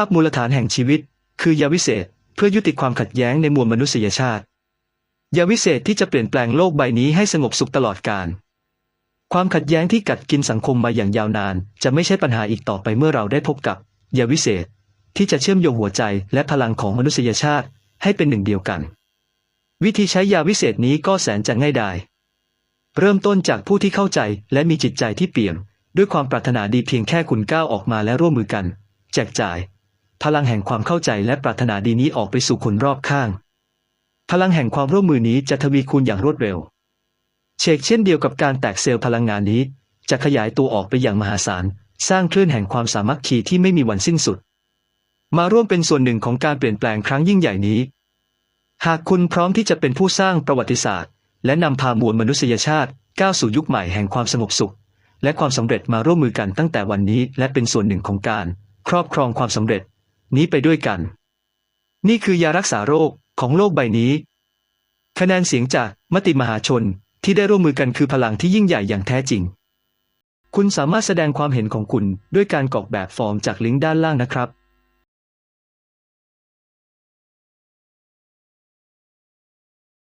าพมูลฐานแห่งชีวิต คือยาวิเศษเพื่อยุติความขัดแย้งในมวลมนุษยชาติ ยาวิเศษที่จะเปลี่ยนแปลงโลกใบนี้ให้สงบสุขตลอดกาลความขัดแย้งที่กัดกินสังคมมาอย่างยาวนาน จะไม่ใช่ปัญหาอีกต่อไปเมื่อเราได้พบกับยาวิเศษที่จะเชื่อมโยงหัวใจและพลังของมนุษยชาติให้เป็นหนึ่งเดียวกัน วิธีใช้ยาวิเศษนี้ก็แสนจะง่ายดายเริ่มต้นจากผู้ที่เข้าใจและมีจิตใจที่เปี่ยม ด้วยความปรารถนาดีเพียงแค่คุณก้าวออกมาและร่วมมือกัน แจกจ่าย พลังแห่งความเข้าใจและปรารถนาดีนี้ออกไปสู่คนรอบข้าง พลังแห่งความร่วมมือนี้จะทวีคูณอย่างรวดเร็ว เชกเช่นเดียวกับการแตกเซลล์พลังงานนี้ จะขยายตัวออกไปอย่างมหาศาล สร้างคลื่นแห่งความสามัคคีที่ไม่มีวันสิ้นสุด มาร่วมเป็นส่วนหนึ่งของการเปลี่ยนแปลงครั้งยิ่งใหญ่นี้ หากคุณพร้อมที่จะเป็นผู้สร้างประวัติศาสตร์ และนำพามวลมนุษยชาติก้าวสู่ยุคใหม่แห่งความสงบสุข และความสำเร็จมาร่วมมือกันตั้งแต่วันนี้ และเป็นส่วนหนึ่งของการ ครอบครองความสำเร็จ นี้ไปด้วยกัน นี่คือยารักษาโรคของโลกใบนี้ คะแนนเสียงจากมติมหาชนที่ได้ร่วมมือกันคือพลังที่ยิ่งใหญ่อย่างแท้จริง คุณสามารถแสดงความเห็นของคุณด้วยการกรอกแบบฟอร์มจากลิงก์ด้านล่างนะครับ